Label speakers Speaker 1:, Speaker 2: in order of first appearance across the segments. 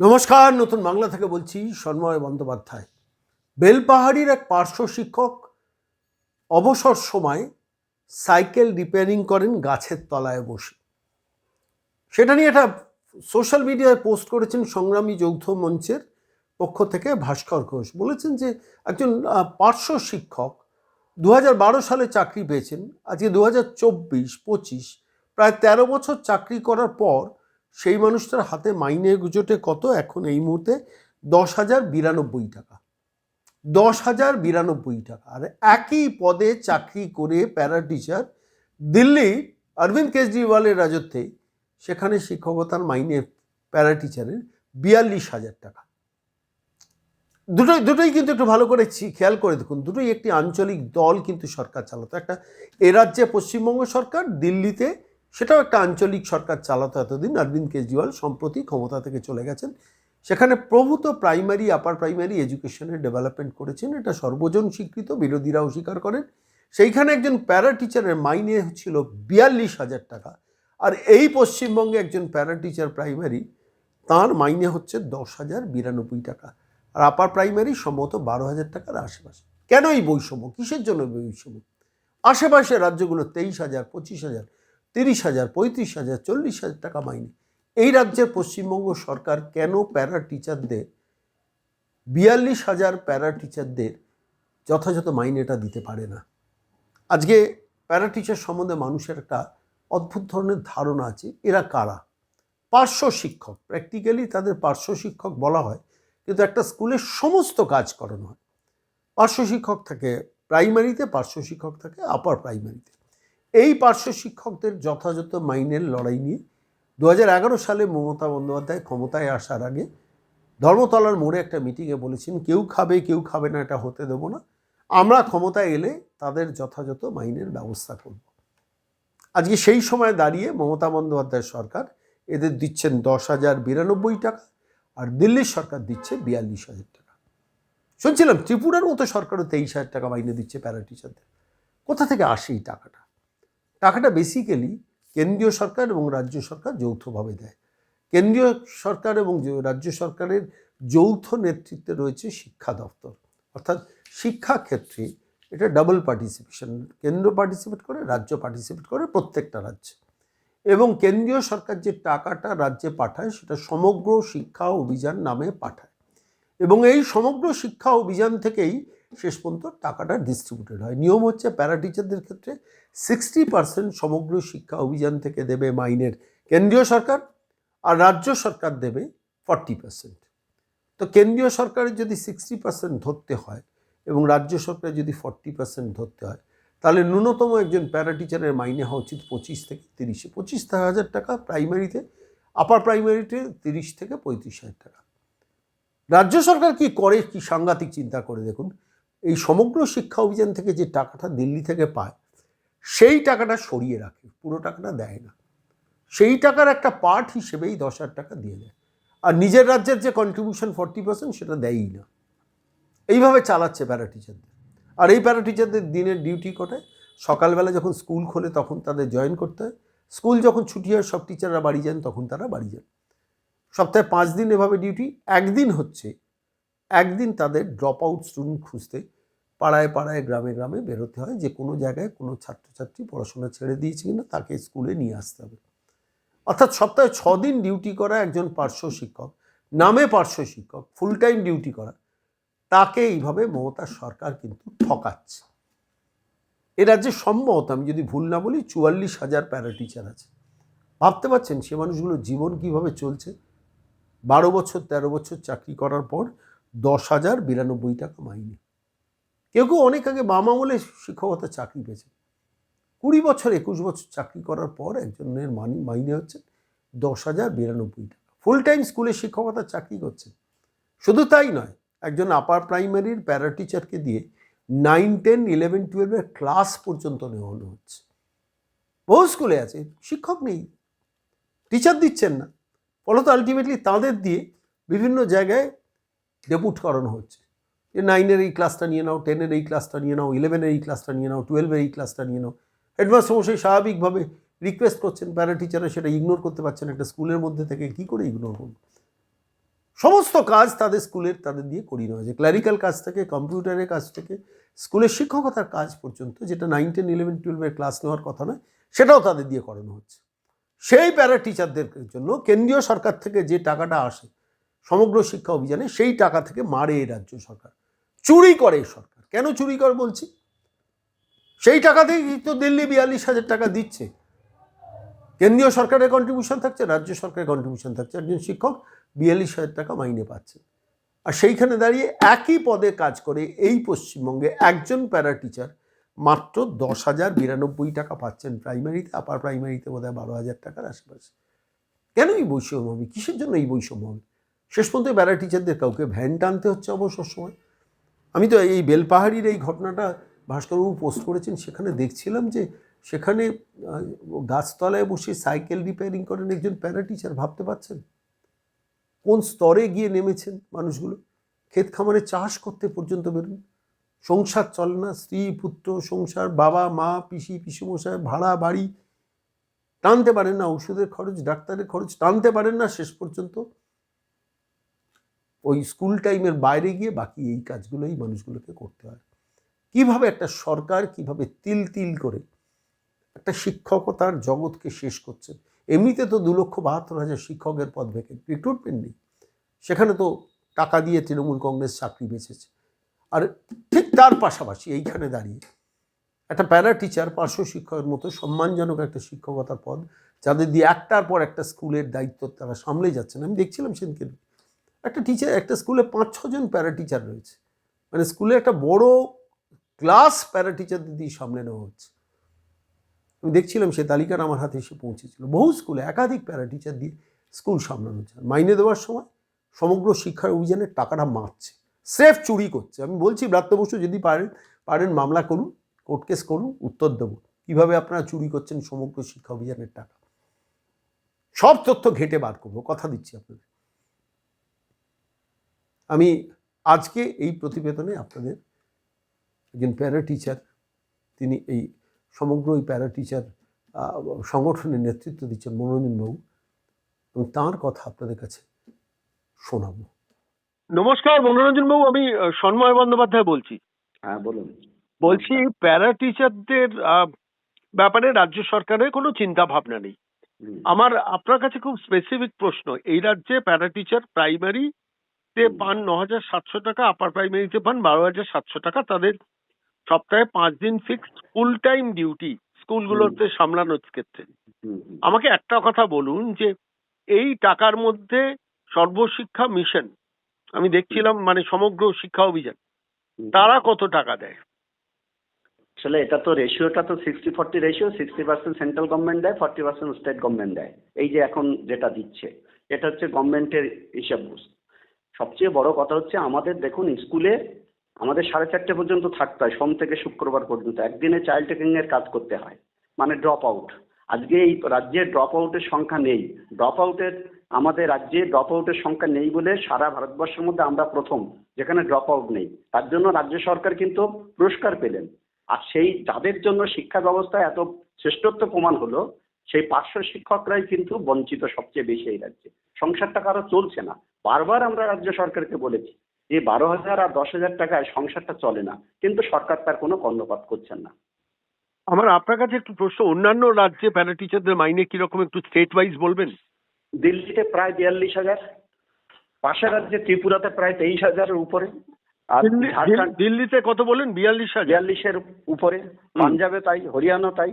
Speaker 1: নমস্কার, নতুন বাংলা থেকে বলছি সন্ময় বন্দ্যোপাধ্যায়। বেলপাহাড়ির এক পার্শ্ব শিক্ষক অবসর সময় সাইকেল রিপেয়ারিং করেন গাছের তলায় বসে। সেটা নিয়ে একটা সোশ্যাল মিডিয়ায় পোস্ট করেছেন সংগ্রামী যৌথ মঞ্চের পক্ষ থেকে ভাস্কর ঘোষ। বলেছেন যে একজন পার্শ্ব শিক্ষক দু হাজার বারো সালে চাকরি পেয়েছেন, আজকে দু হাজার চব্বিশ পঁচিশ, প্রায় তেরো বছর চাকরি করার পর সেই মানুষটার হাতে মাইনে গুজোটে কত? এখন এই মুহূর্তে দশ হাজার বিরানব্বই টাকা। দশ হাজার বিরানব্বই টাকা। আর একই পদে চাকরি করে প্যারা টিচার দিল্লি অরবিন্দ কেজরিওয়ালের রাজত্বে। সেখানে শিক্ষকতার মাইনে প্যারা টিচারের বিয়াল্লিশ হাজার টাকা। দুটোই দুটোই কিন্তু একটু ভালো করে খেয়াল করে দেখুন, দুটোই একটি আঞ্চলিক দল কিন্তু সরকার চালাতো। একটা এ রাজ্যে পশ্চিমবঙ্গ সরকার, দিল্লিতে সেটাও একটা আঞ্চলিক সরকার চালাতো এতদিন, অরবিন্দ কেজরিওয়াল সম্প্রতি ক্ষমতা থেকে চলে গেছেন। সেখানে প্রভূত প্রাইমারি, আপার প্রাইমারি এডুকেশনের ডেভেলপমেন্ট করেছেন। এটা সর্বজন স্বীকৃত, বিরোধীরাও স্বীকার করেন। সেইখানে একজন প্যারা টিচারের মাইনে ছিল বিয়াল্লিশ হাজার টাকা। আর এই পশ্চিমবঙ্গে একজন প্যারা টিচার প্রাইমারি, তার মাইনে হচ্ছে দশ হাজার বিরানব্বই টাকা। আর আপার প্রাইমারি সম্ভবত বারো হাজার টাকার আশেপাশে। কেন এই বৈষম্য? কিসের জন্য বৈষম্য? আশেপাশে রাজ্যগুলো তেইশ হাজার, পঁচিশ হাজার। তিরিশ হাজার, পঁয়ত্রিশ হাজার, চল্লিশ হাজার টাকা মাইনে। এই রাজ্যের পশ্চিমবঙ্গ সরকার কেন প্যারা টিচারদের, বিয়াল্লিশ হাজার প্যারা টিচারদের যথাযথ মাইনেটা দিতে পারে না? আজকে প্যারা টিচার সম্বন্ধে মানুষের একটা অদ্ভুত ধরনের ধারণা আছে, এরা কারা? পার্শ্ব শিক্ষক, প্র্যাকটিক্যালি তাদের পার্শ্ব শিক্ষক বলা হয়, কিন্তু একটা স্কুলের সমস্ত কাজ করানো হয়। পার্শ্ব শিক্ষক থাকে প্রাইমারিতে, পার্শ্ব শিক্ষক থাকে আপার প্রাইমারিতে। এই পার্শ্ব শিক্ষকদের যথাযথ মাইনের লড়াই নিয়ে দু হাজার এগারো সালে মমতা বন্দ্যোপাধ্যায় ক্ষমতায় আসার আগে ধর্মতলার মোড়ে একটা মিটিংয়ে বলেছেন, কেউ খাবে কেউ খাবে না, এটা হতে দেবো না। আমরা ক্ষমতায় এলে তাদের যথাযথ মাইনের ব্যবস্থা করব। আজকে সেই সময় দাঁড়িয়ে মমতা বন্দ্যোপাধ্যায় সরকার এদের দিচ্ছেন দশ হাজার বিরানব্বই টাকা আর দিল্লির সরকার দিচ্ছে বিয়াল্লিশ হাজার টাকা। শুনছিলাম ত্রিপুরার মতো সরকারও তেইশ হাজার টাকা মাইনে দিচ্ছে প্যারা টিচারদের কোথা থেকে আসে এই টাকাটা? টাকাটা বেসিক্যালি কেন্দ্রীয় সরকার এবং রাজ্য সরকার যৌথভাবে দেয়। কেন্দ্রীয় সরকার এবং রাজ্য সরকারের যৌথ নেতৃত্বে রয়েছে শিক্ষা দপ্তর। অর্থাৎ শিক্ষা ক্ষেত্রে এটা ডাবল পার্টিসিপেশন কেন্দ্র পার্টিসিপেট করে, রাজ্য পার্টিসিপেট করে প্রত্যেকটা রাজ্যে। এবং কেন্দ্রীয় সরকার যে টাকাটা রাজ্যে পাঠায় সেটা সমগ্র শিক্ষা অভিযান নামে পাঠায়। এবং এই সমগ্র শিক্ষা অভিযান থেকেই শেষ পর্যন্ত টাকাটা ডিস্ট্রিবিউটেড হয়। নিয়ম হচ্ছে প্যারা টিচারদের ক্ষেত্রে সিক্সটি পার্সেন্ট সমগ্র শিক্ষা অভিযান থেকে দেবে মাইনের কেন্দ্রীয় সরকার আর রাজ্য সরকার দেবে ফর্টি পার্সেন্ট তো কেন্দ্রীয় সরকারের যদি সিক্সটি পার্সেন্ট ধরতে হয় এবং রাজ্য সরকারের যদি ফর্টি পার্সেন্ট ধরতে হয়, তাহলে ন্যূনতম একজন প্যারা টিচারের মাইনে হওয়া উচিত পঁচিশ থেকে তিরিশে। পঁচিশ হাজার টাকা প্রাইমারিতে আপার প্রাইমারিতে তিরিশ থেকে পঁয়ত্রিশ হাজার টাকা। রাজ্য সরকার কি করে, কি সাংঘাতিক চিন্তা করে দেখুন এই সমগ্র শিক্ষা অভিযান থেকে যে টাকাটা দিল্লি থেকে পায়, সেই টাকাটা সরিয়ে রাখে, পুরো টাকাটা দেয় না। সেই টাকার একটা পার্ট হিসেবেই দশ হাজার টাকা দিয়ে দেয়। আর নিজের রাজ্যের যে কন্ট্রিবিউশন ফর্টি পার্সেন্ট সেটা দেয়ই না। এইভাবে চালাচ্ছে প্যারা টিচারদের আর এই প্যারা টিচারদের দিনের ডিউটি কোটায়? সকালবেলা যখন স্কুল খোলে তখন তাদের জয়েন করতে হয়। স্কুল যখন ছুটি হয়, সব টিচাররা বাড়ি যান, তখন তারা বাড়ি যান। সপ্তাহে পাঁচ দিন এভাবে ডিউটি একদিন হচ্ছে, একদিন তাদের ড্রপ আউট স্টুডেন্ট খুঁজতে পাড়ায় পাড়ায়, গ্রামে গ্রামে বেরোতে হয়। যে কোনো জায়গায় কোনো ছাত্রছাত্রী পড়াশোনা ছেড়ে দিয়েছে কিনা তাকে স্কুলে নিয়ে আসতে হবে। অর্থাৎ সপ্তাহে ছ দিন ডিউটি করা একজন পার্শ্ব শিক্ষক, নামে পার্শ্ব শিক্ষক ফুল টাইম ডিউটি করা, তাকে এইভাবে মমতা সরকার কিন্তু ঠকাচ্ছে। এ রাজ্যে সম্ভবত, আমি যদি ভুল না বলি, চুয়াল্লিশ হাজার প্যারা টিচার আছে। ভাবতে পারছেন সে মানুষগুলোর জীবন কীভাবে চলছে? বারো বছর, তেরো বছর চাকরি করার পর দশ হাজার বিরানব্বই টাকা মাইনে। কেউ কেউ অনেক আগে বাম আমলে শিক্ষকতা চাকরি পেয়েছে কুড়ি বছর, একুশ বছর চাকরি করার পর একজনের মানি মাইনে হচ্ছে দশ হাজার বিরানব্বই টাকা। ফুল টাইম স্কুলে শিক্ষকতার চাকরি করছে শুধু তাই নয়, একজন আপার প্রাইমারির প্যারা টিচারকে দিয়ে নাইন টেন ইলেভেন টুয়েলভের ক্লাস পর্যন্ত নেওয়ানো হচ্ছে। বহু স্কুলে আছে, শিক্ষক নেই। টিচার দিচ্ছেন না। ফলত আলটিমেটলি তাদের দিয়ে বিভিন্ন জায়গায় ডেপুট করানো হচ্ছে। যে নাইনের এই ক্লাসটা নিয়ে নাও টেনের এই ক্লাসটা নিয়ে নাও ইলেভেনের এই ক্লাসটা নিয়ে নাও টুয়েলভের এই ক্লাসটা নিয়ে নাও। হেডমাস্টার মশাই স্বাভাবিকভাবে রিকোয়েস্ট করছেন প্যারা টিচাররা সেটা ইগনোর করতে পারছেন একটা স্কুলের মধ্যে থেকে কী করে ইগনোর করুন সমস্ত কাজ তাদের স্কুলের তাদের দিয়ে করিয়ে নেওয়া হয়েছে ক্লারিক্যাল কাজ থেকে কম্পিউটারের কাজ থেকে স্কুলের শিক্ষকতার কাজ পর্যন্ত, যেটা নাইন টেন ইলেভেন টুয়েলভের ক্লাস নেওয়ার কথা নয়, সেটাও তাদের দিয়ে করানো হচ্ছে। সেই প্যারা টিচারদের জন্য কেন্দ্রীয় সরকার থেকে যে টাকাটা আসে, সমগ্র শিক্ষা অভিযানে সেই টাকা থেকে মারে এই রাজ্য সরকার। চুরি করে এই সরকার। কেন চুরি করে বলছি? সেই টাকা থেকেই তো দিল্লি বিয়াল্লিশ হাজার টাকা দিচ্ছে। কেন্দ্রীয় সরকারের কন্ট্রিবিউশন থাকছে, রাজ্য সরকারের কন্ট্রিবিউশন থাকছে। একজন শিক্ষক বিয়াল্লিশ হাজার টাকা মাইনে পাচ্ছে। আর সেইখানে দাঁড়িয়ে একই পদে কাজ করে এই পশ্চিমবঙ্গে একজন প্যারা টিচার মাত্র দশ হাজার বিরানব্বই টাকা পাচ্ছেন প্রাইমারিতে আপার প্রাইমারিতে বোধ হয় বারো হাজার টাকার আশেপাশে। কেন এই বৈষম্য হবে? কিসের জন্য এই বৈষম্য হবে? শেষ পর্যন্ত প্যারা টিচারদের কাউকে ভ্যান টানতে হচ্ছে অবসর সময়। আমি তো এই বেলপাহাড়ির এই ঘটনাটা ভাস্করবাবু পোস্ট করেছেন, সেখানে দেখছিলাম যে সেখানে গাছতলায় বসে সাইকেল রিপেয়ারিং করেন একজন প্যারা টিচার ভাবতে পারছেন? কোন স্তরে গিয়ে নেমেছেন মানুষগুলো? ক্ষেত খামারে চাষ করতে পর্যন্ত বেরোন। সংসার চলে না, স্ত্রী, পুত্র, সংসার, বাবা, মা, পিসি, পিসুমশাই, ভাড়া, বাড়ি। টানতে পারেন না ওষুধের খরচ, ডাক্তারের খরচ, টানতে পারেন না শেষ পর্যন্ত। ওই স্কুল টাইমের বাইরে গিয়ে বাকি এই কাজগুলোই মানুষগুলোকে করতে হয়। কীভাবে একটা সরকার কীভাবে তিল তিল করে একটা শিক্ষকতার জগৎকে শেষ করছে, এমনিতে তো দু লক্ষ বাহাত্তর হাজার শিক্ষকের পদ ভেকে রিক্রুটমেন্ট নেই। সেখানে তো টাকা দিয়ে তৃণমূল কংগ্রেস চাকরি বেঁচেছে। আর ঠিক তার পাশাপাশি এইখানে দাঁড়িয়ে একটা প্যারা টিচার পার্শ্ব শিক্ষকের মতো সম্মানজনক একটা শিক্ষকতার পদ, যাদের দিয়ে একটার পর একটা স্কুলের দায়িত্ব তারা সামলে যাচ্ছেন আমি দেখছিলাম সেদিনকে একটা টিচার একটা স্কুলে পাঁচ ছজন প্যারা টিচার রয়েছে। মানে স্কুলে একটা বড় ক্লাস প্যারা টিচারদের দিয়ে সামনে নেওয়া হচ্ছে। আমি দেখছিলাম সে তালিকাটা আমার হাতে এসে পৌঁছেছিল। বহু স্কুলে একাধিক প্যারা টিচার দিয়ে স্কুল সামলানো হচ্ছে। মাইনে দেওয়ার সময় সমগ্র শিক্ষার অভিযানের টাকাটা মারছে। স্রেফ চুরি করছে। আমি বলছি, ব্রাত্য বসু, যদি পারেন পারেন, মামলা করুন কোর্ট কেস করুন, উত্তর দেবো। কীভাবে আপনারা চুরি করছেন সমগ্র শিক্ষা অভিযানের টাকা? সব তথ্য ঘেটে বার করব। কথা দিচ্ছি আপনাদের। আমি আজকে এই প্রতিবেদনে আপনাদের একজন প্যারা টিচার তিনি এই সমগ্র এই প্যারা টিচার সংগঠনের নেতৃত্ব দিচ্ছেন মনোরঞ্জনবাবু এবং তাঁর কথা আপনাদের কাছে শোনাবো।
Speaker 2: নমস্কার মনোরঞ্জন বাবু আমি সন্ময় বন্দ্যোপাধ্যায় বলছি।
Speaker 3: হ্যাঁ বলুন।
Speaker 2: বলছি প্যারা টিচারদের ব্যাপারে রাজ্য সরকারের কোনো চিন্তা ভাবনা নেই আমার আপনার কাছে খুব স্পেসিফিক প্রশ্ন এই রাজ্যে প্যারা টিচার প্রাইমারিতে
Speaker 3: হুম।
Speaker 2: পান ন হাজার সাতশো টাকা আপার প্রাইমারিতে পান বারো হাজার সাতশো টাকা। তাদের সপ্তাহে পাঁচ দিন ফিক্সড ফুল টাইম ডিউটি স্কুলগুলোতে সামলানোর ক্ষেত্রে। আমাকে একটা কথা বলুন যে এই টাকার মধ্যে সর্বশিক্ষা মিশন আমি দেখছিলাম মানে সমগ্র শিক্ষা অভিযান তারা কত টাকা দেয়?
Speaker 3: আসলে এটা তো রেশিওটা তো sixty forty ratio sixty percent central government দেয় ফর্টি পার্সেন্ট স্টেট গভর্নমেন্ট দেয়। এই যে এখন যেটা দিচ্ছে এটা হচ্ছে গভর্নমেন্টের হিসাব সবচেয়ে বড় কথা হচ্ছে আমাদের দেখুন, স্কুলে আমাদের সাড়ে চারটে পর্যন্ত থাকতে হয়, সোম থেকে শুক্রবার পর্যন্ত। একদিনে চাইল্ড টেকিং এর কাজ করতে হয় মানে ড্রপ আউট আজকে এই রাজ্যে ড্রপ আউটের সংখ্যা নেই। ড্রপ আউটের আমাদের রাজ্যে ড্রপ আউটের সংখ্যা নেই বলে সারা ভারতবর্ষের মধ্যে আমরা প্রথম, যেখানে ড্রপ আউট নেই। তার জন্য রাজ্য সরকার কিন্তু পুরস্কার পেলেন। আর সেই যাদের জন্য শিক্ষা ব্যবস্থা এত শ্রেষ্ঠত্ব প্রমাণ হলো, সেই পার্শ্ব শিক্ষকরাই কিন্তু বঞ্চিত সবচেয়ে বেশি এই রাজ্যে। সংসারটা কারও চলছে না। বারবার আমরা রাজ্য সরকারকে বলেছি যে বারো হাজার আর দশ হাজার টাকায় সংসারটা চলে না কিন্তু সরকার তার কোনো কর্ণপাত করছেন না।
Speaker 2: আমার আপনার কাছে একটু প্রশ্ন অন্যান্য রাজ্যে প্যারা টিচারদের মাইনে কীরকম একটু স্টেট ওয়াইজ বলবেন?
Speaker 3: দিল্লিতে প্রায় বিয়াল্লিশ হাজার পাশের রাজ্যে ত্রিপুরাতে প্রায় তেইশ হাজারের উপরে আর
Speaker 2: দিল্লিতে কত বলেন? বিয়াল্লিশ
Speaker 3: বিয়াল্লিশের উপরে পাঞ্জাবে তাই হরিয়ানা তাই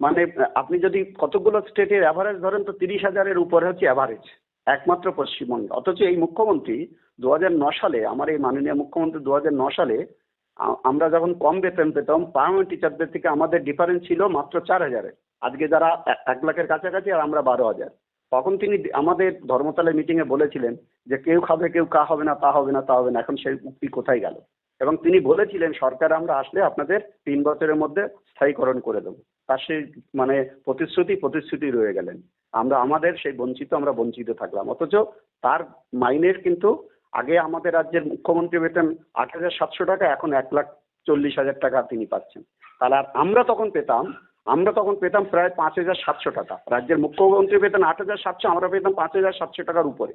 Speaker 3: মানে আপনি যদি কতগুলো স্টেটের অ্যাভারেজ ধরেন তো তিরিশ হাজারের উপরে হচ্ছে অ্যাভারেজ একমাত্র পশ্চিমবঙ্গে। অথচ এই মুখ্যমন্ত্রী দু সালে, আমার এই মাননীয় মুখ্যমন্ত্রী দু সালে আমরা যখন কম বেতন পেতাম পার্মানেন্ট টিচারদের থেকে আমাদের ডিফারেন্স ছিল মাত্র চার হাজারের আজকে যারা এক লাখের কাছাকাছি আর আমরা বারো হাজার। তখন তিনি আমাদের ধর্মতলা মিটিংয়ে বলেছিলেন যে কেউ খাবে, কেউ কা হবে না, তা হবে না, তা হবে না। এখন সেই উক্তি কোথায় গেল? এবং তিনি বলেছিলেন, সরকার আমরা আসলে আপনাদের তিন বছরের মধ্যে স্থায়ীকরণ করে দেবো। তার সেই মানে প্রতিশ্রুতি প্রতিশ্রুতি রয়ে গেলেন। আমরা, আমাদের সেই বঞ্চিত আমরা বঞ্চিত থাকলাম। অথচ তার মাইনের কিন্তু আগে আমাদের রাজ্যের মুখ্যমন্ত্রী বেতন আট হাজার সাতশো টাকা, এখন এক লাখ চল্লিশ হাজার টাকা তিনি পাচ্ছেন। তাহলে আর আমরা তখন পেতাম, আমরা তখন পেতাম প্রায় পাঁচ হাজার সাতশো টাকা। রাজ্যের মুখ্যমন্ত্রী পেতেন আট হাজার সাতশো, আমরা পেতাম পাঁচ হাজার সাতশো টাকার উপরে।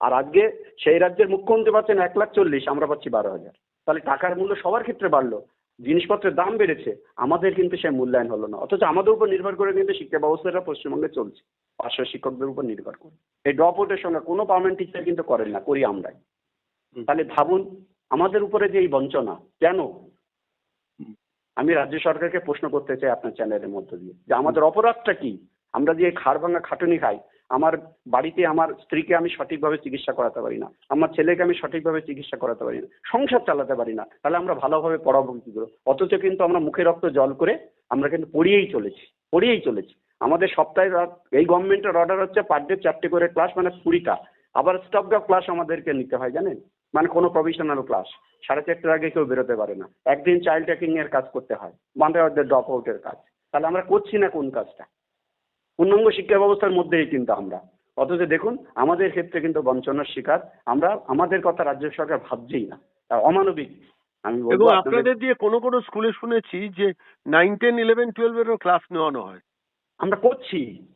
Speaker 3: আর আজকে সেই রাজ্যের মুখ্যমন্ত্রী পাচ্ছেন এক লাখ চল্লিশ, আমরা পাচ্ছি বারো হাজার। তাহলে টাকার মূল্য সবার ক্ষেত্রে বাড়লো। জিনিসপত্রের দাম বেড়েছে আমাদের কিন্তু সে মূল্যায়ন হলো না। অথচ আমাদের উপর নির্ভর করে কিন্তু শিক্ষা ব্যবস্থাটা পশ্চিমবঙ্গে চলছে। পার্শ্ব শিক্ষকদের উপর নির্ভর করে। এই ড্রপ আউটের সঙ্গে কোনো পার্মানেন্ট টিচার কিন্তু করেন না করি আমরাই। তাহলে ভাবুন আমাদের উপরে যে এই বঞ্চনা কেন? আমি রাজ্য সরকারকে প্রশ্ন করতে চাই আপনার চ্যানেলের মধ্য দিয়ে যে আমাদের অপরাধটা কি? আমরা যে খাড় ভাঙা খাটুনি খাই আমার বাড়িতে আমার স্ত্রীকে আমি সঠিকভাবে চিকিৎসা করাতে পারি না, আমার ছেলেকে আমি সঠিকভাবে চিকিৎসা করাতে পারি না, সংসার চালাতে পারি না, তাহলে আমরা ভালোভাবে পড়াবো কি করে অথচ কিন্তু আমরা মুখে রক্ত জল করে আমরা কিন্তু পড়িয়েই চলেছি পড়িয়েই চলেছি। আমাদের সপ্তাহে এই গভর্নমেন্টের অর্ডার হচ্ছে পার ডে চারটে করে ক্লাস মানে কুড়িটা। আবার স্টপ ডপ ক্লাস আমাদেরকে নিতে হয়, জানেন? মানে কোনো প্রফেশনাল ক্লাস সাড়ে চারটের আগে কেউ বেরোতে পারে না। একদিন চাইল্ড টেকিং এর কাজ করতে হয় মানে ড্রপ আউটের কাজ। তাহলে আমরা করছি না কোন কাজটা? পূর্ণাঙ্গ শিক্ষা ব্যবস্থার মধ্যেই কিন্তু আমরা। অথচ দেখুন আমাদের ক্ষেত্রে কিন্তু বঞ্চনার শিকার আমরা আমাদের কথা রাজ্য সরকার ভাবছেই না। অমানবিক। আমি
Speaker 2: এবং
Speaker 3: আপনাদের-
Speaker 2: দিয়ে কোনো কোনো স্কুলে শুনেছি যে নাইন টেন ইলেভেন টুয়েলভেরও ক্লাস নেওয়ানো হয়।
Speaker 3: আমরা করছি।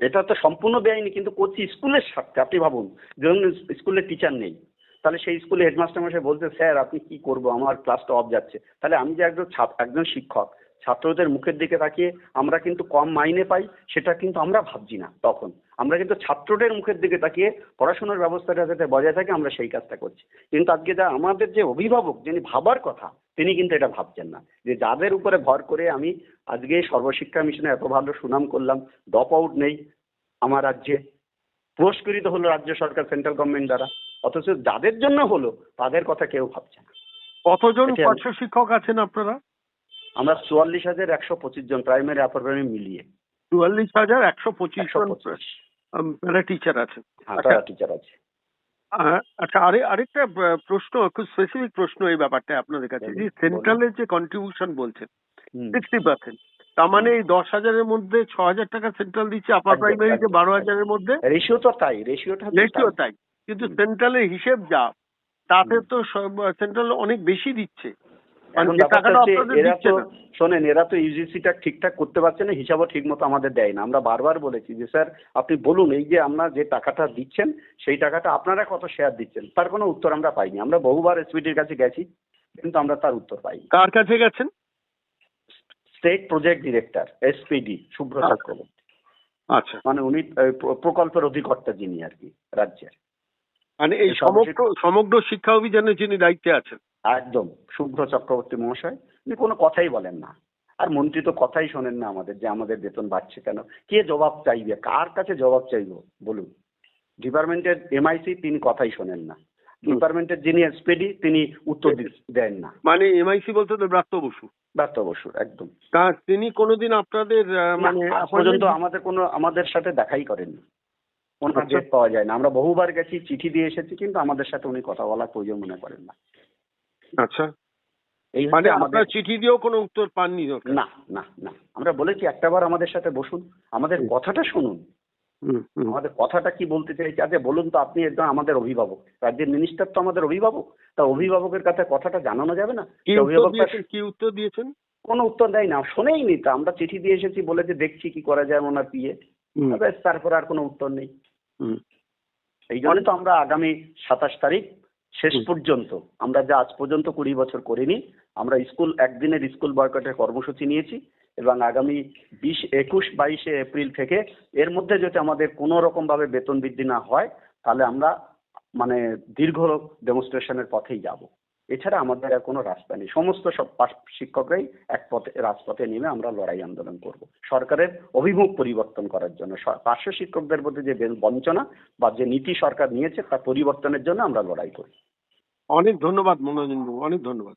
Speaker 3: এটা তো সম্পূর্ণ বেআইনি কিন্তু করছি স্কুলের স্বার্থে। আপনি ভাবুন ধরুন স্কুলের টিচার নেই। তাহলে সেই স্কুলে হেডমাস্টার মশাই বলছে স্যার আপনি কি করব? আমার ক্লাসটা অফ যাচ্ছে। তাহলে আমি যে একজন ছাত্র একজন শিক্ষক ছাত্রদের মুখের দিকে তাকিয়ে আমরা কিন্তু কম মাইনে পাই সেটা কিন্তু আমরা ভাবছি না তখন। আমরা কিন্তু ছাত্রদের মুখের দিকে তাকিয়ে পড়াশোনার ব্যবস্থাটা যাতে বজায় থাকে আমরা সেই কাজটা করছি। কিন্তু আজকে যা আমাদের যে অভিভাবক যিনি ভাবার কথা তিনি কিন্তু এটা ভাবছেন না। যে যাদের উপরে ভর করে আমি আজকে সর্বশিক্ষা মিশনে এত ভালো সুনাম করলাম ড্রপ আউট নেই আমার রাজ্যে পুরস্কৃত হলো রাজ্য সরকার সেন্ট্রাল গভর্নমেন্ট দ্বারা। অথচ যাদের জন্য হলো তাদের কথা কেউ ভাবছে না।
Speaker 2: কতজন। পার্শ্ব শিক্ষক আছেন আপনারা?
Speaker 3: আমরা চুয়াল্লিশ হাজার একশো পঁচিশ জন প্রাইমারি আপার প্রাইমারি মিলিয়ে।
Speaker 2: চুয়াল্লিশ হাজার একশো পঁচিশ জন প্যারা টিচার আছেন
Speaker 3: হ্যাঁ
Speaker 2: আচ্ছা।
Speaker 3: প্যারা টিচার আছে।
Speaker 2: আহ, আচ্ছা আরে আরেকটা প্রশ্ন খুব স্পেসিফিক প্রশ্ন এই ব্যাপারটা আপনাদের কাছে। যে সেন্ট্রালের যে কন্ট্রিবিউশন বলছেন সিক্সটি পার্সেন্ট তার মানে এই দশ হাজারের মধ্যে ছ হাজার টাকা সেন্ট্রাল দিচ্ছে আপার প্রাইমারিতে
Speaker 3: একদম,
Speaker 2: বারো হাজারের মধ্যে?
Speaker 3: রেশিও তো তাই রেশিওটা
Speaker 2: রেশিও তাই। কিন্তু। সেন্ট্রালের হিসেব যা তাতে। তো সেন্ট্রাল অনেক বেশি দিচ্ছে।
Speaker 3: এরা তো শোনেন এরা তো ইউজিসিটা ঠিকঠাক করতে পারছে না হিসাবও ঠিক মতো আমাদের দেয় না। আমরা বারবার বলেছি যে স্যার আপনি বলুন এই যে আমরা যে টাকাটা দিচ্ছেন সেই টাকাটা আপনারা কত শেয়ার দিচ্ছেন? তার কোনো উত্তর আমরা পাইনি। আমরা বহুবার এসপিটির কাছে গেছি কিন্তু আমরা তার উত্তর পাইনি।
Speaker 2: কার কাছে গেছেন?
Speaker 3: State project director SPD Shubhra
Speaker 2: আচ্ছা।
Speaker 3: চক্রবর্তী।
Speaker 2: আচ্ছা।
Speaker 3: মানে উনি প্রকল্পের অধিকর্তা যিনি আর কি রাজ্যের।
Speaker 2: মানে এই
Speaker 3: এই
Speaker 2: সমগ্র সমগ্র শিক্ষা অভিযানে যিনি দায়িত্বে আছেন
Speaker 3: একদম শুভ্র চক্রবর্তী মহাশয় উনি কোনো কথাই বলেন না। আর মন্ত্রী তো কথাই শোনেন না আমাদের যে আমাদের বেতন বাড়ছে কেন? কে জবাব চাইবে? কার কাছে জবাব চাইব? বলুন। ডিপার্টমেন্টের এমআইসি তিনি কথাই শোনেন না। ডিপার্টমেন্টের যিনি এসপিডি তিনি উত্তর দেন না।
Speaker 2: মানে এমআইসি বলতে তো ব্রাত্য বসু।
Speaker 3: ব্যর্থ বসু একদম।
Speaker 2: তা তিনি কোনোদিন আপনাদের মানে
Speaker 3: পর্যন্ত আমাদের কোনো আমাদের সাথে দেখাই করেননি। ওনার
Speaker 2: আচ্ছা।
Speaker 3: পাওয়া যায় না। আমরা বহুবার গেছি চিঠি দিয়ে এসেছি কিন্তু আমাদের সাথে উনি কথা বলার প্রয়োজন মনে করেন না।
Speaker 2: আচ্ছা।
Speaker 3: এই
Speaker 2: মানে আপনার চিঠি দিয়েও কোনো উত্তর পাননি
Speaker 3: না না না। আমরা বলেছি একটাবার আমাদের সাথে বসুন আমাদের কথাটা শুনুন। আমাদের কথাটা কি বলতে চাইছে? আচ্ছা বলুন তো আপনি একজন আমাদের অভিভাবক। রাজ্যের মিনিস্টার তো আমাদের অভিভাবক। তা অভিভাবকের কাছে কথাটা জানানো যাবে না?
Speaker 2: কি উত্তর দিয়েছেন? কি উত্তর দিয়েছেন?
Speaker 3: কোনো উত্তর দেয় না। শোনেই নি তো আমরা চিঠি দিয়ে এসেছি বলেছে দেখছি কি করা যায় ওনার ব্যাস তারপর আর কোনো উত্তর নেই।
Speaker 2: হুম।
Speaker 3: এই জন্য তো আমরা আগামী সাতাশ তারিখ শেষ পর্যন্ত আমরা যা আজ পর্যন্ত কুড়ি বছর করিনি আমরা স্কুল একদিনের স্কুল বয়কটের কর্মসূচি নিয়েছি এবং আগামী বিশ একুশ বাইশে এপ্রিল থেকে এর মধ্যে যদি আমাদের কোনো রকম ভাবে বেতন বৃদ্ধি না হয় তাহলে আমরা মানে দীর্ঘ ডেমনস্ট্রেশনের পথেই যাব। এছাড়া আমাদের আর কোনো রাস্তা নেই। সমস্ত সব শিক্ষকরাই এক পথে, রাজপথে নেমে আমরা লড়াই আন্দোলন করব। সরকারের অভিমুখ পরিবর্তন করার জন্য পার্শ্ব শিক্ষকদের প্রতি যে বঞ্চনা বা যে নীতি সরকার নিয়েছে তা পরিবর্তনের জন্য আমরা লড়াই করি।
Speaker 2: অনেক ধন্যবাদ মনোরঞ্জন বাবু, অনেক ধন্যবাদ।